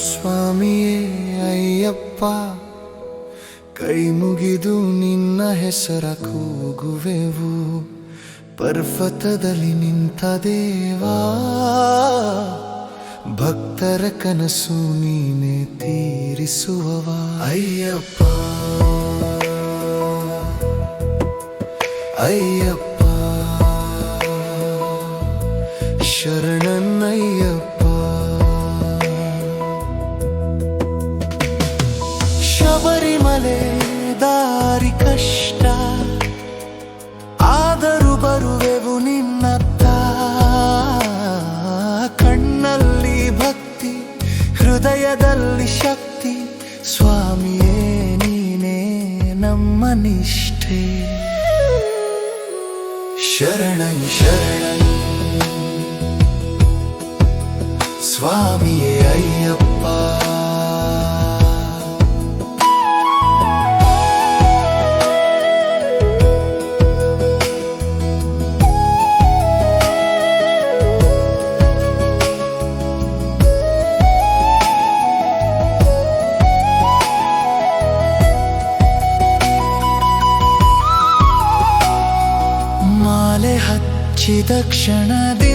ಸ್ವಾಮಿಯೇ, ಅಯ್ಯಪ್ಪ. ಕೈ ಮುಗಿದು ನಿನ್ನ ಹೆಸರ ಕೂಗುವೆವು. ಪರ್ವತದಲ್ಲಿ ನಿಂತ ದೇವಾ, ಭಕ್ತರ ಕನಸು ನೀನೆ ತೀರಿಸುವವ. ಅಯ್ಯಪ್ಪ ಅಯ್ಯಪ್ಪ. ಶರಣನ್ನಯ್ಯಪ್ಪ ಶಬರಿಮಲೆ ದಾರಿ ಕಷ್ಟ. ಆದರೂ ಬರುವೆವು ನಿನ್ನತ್ತ. ಕಣ್ಣಲ್ಲಿ ಭಕ್ತಿ, ಹೃದಯದಲ್ಲಿ ಶಕ್ತಿ. ಸ್ವಾಮಿಯೇ, ನೀನೇ ನಮ್ಮ ನಿಷ್ಠೆ. ಶರಣಂ ಶರಣಂ. ಸ್ವಾಮಿಯೇ, ಅಯ್ಯಪ್ಪ. ಹಚ್ಚಿದ ಕ್ಷಣದಿಂದಲೇ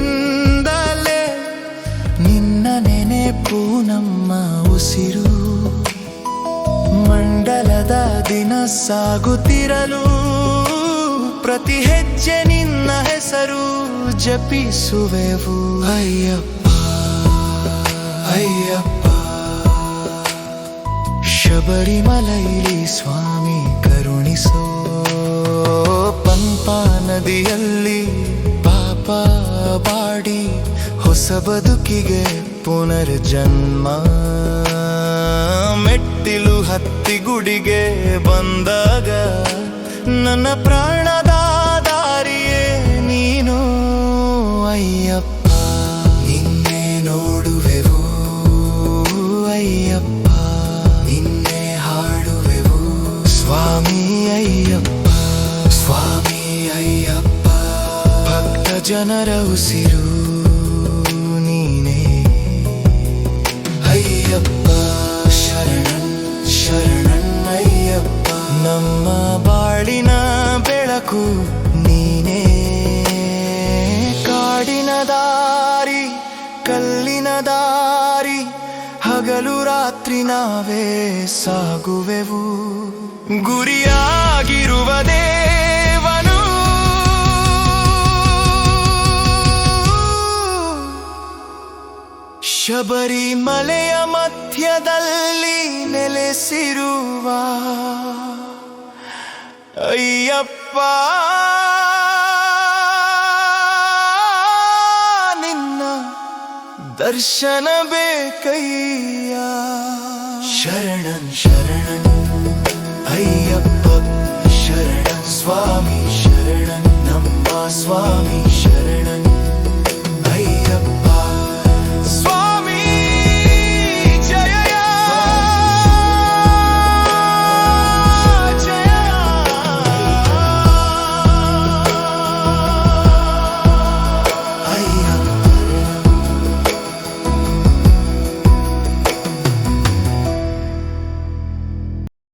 ನಿನ್ನ ನೆನೆಪು ನಮ್ಮ ಉಸಿರು. ಮಂಡಲದ ದಿನ ಸಾಗುತ್ತಿರಲು ಪ್ರತಿ ಹೆಜ್ಜೆ ನಿನ್ನ ಹೆಸರು ಜಪಿಸುವೆವು. ಅಯ್ಯಪ್ಪ ಅಯ್ಯಪ್ಪ. ಶಬರಿಮಲೈಲಿ ಸ್ವಾಮಿ ಕರುಣಿಸೋ ಪಂಪಾ ನದಿಯಲ್ಲಿ ಬಾಡಿ ಹೊಸ ಬದುಕಿಗೆ ಪುನರ್ಜನ್ಮ. ಮೆಟ್ಟಿಲು ಹತ್ತಿ ಗುಡಿಗೆ ಬಂದಾಗ ನನ್ನ ಪ್ರಾಣದ ದಾರಿಯೇ ನೀನು, ಅಯ್ಯಪ್ಪ. ನಿನ್ನೆ ನೋಡುವೆವು ಜನರ ಉಸಿರು ನೀನೇ. ಅಯ್ಯಪ್ಪ, ಶರಣ ಶರಣನ್ ಅಯ್ಯಪ್ಪ. ನಮ್ಮ ಬಾಳಿನ ಬೆಳಕು ನೀನೇ. ಕಾಡಿನ ದಾರಿ, ಕಲ್ಲಿನ ದಾರಿ, ಹಗಲು ರಾತ್ರಿ ನಾವೇ ಸಾಗುವೆವು. ಗುರಿಯಾಗಿರುವ ಶಬರಿಮಲೆಯ ಮಧ್ಯದಲ್ಲಿ ನೆಲೆಸಿರುವ ಅಯ್ಯಪ್ಪ, ನಿನ್ನ ದರ್ಶನ ಬೇಕಯ್ಯ. ಶರಣನ್ ಶರಣನ್ ಅಯ್ಯಪ್ಪ, ಶರಣ, ಸ್ವಾಮಿ ಶರಣನ್ ನಮ್ಮ ಸ್ವಾಮಿ.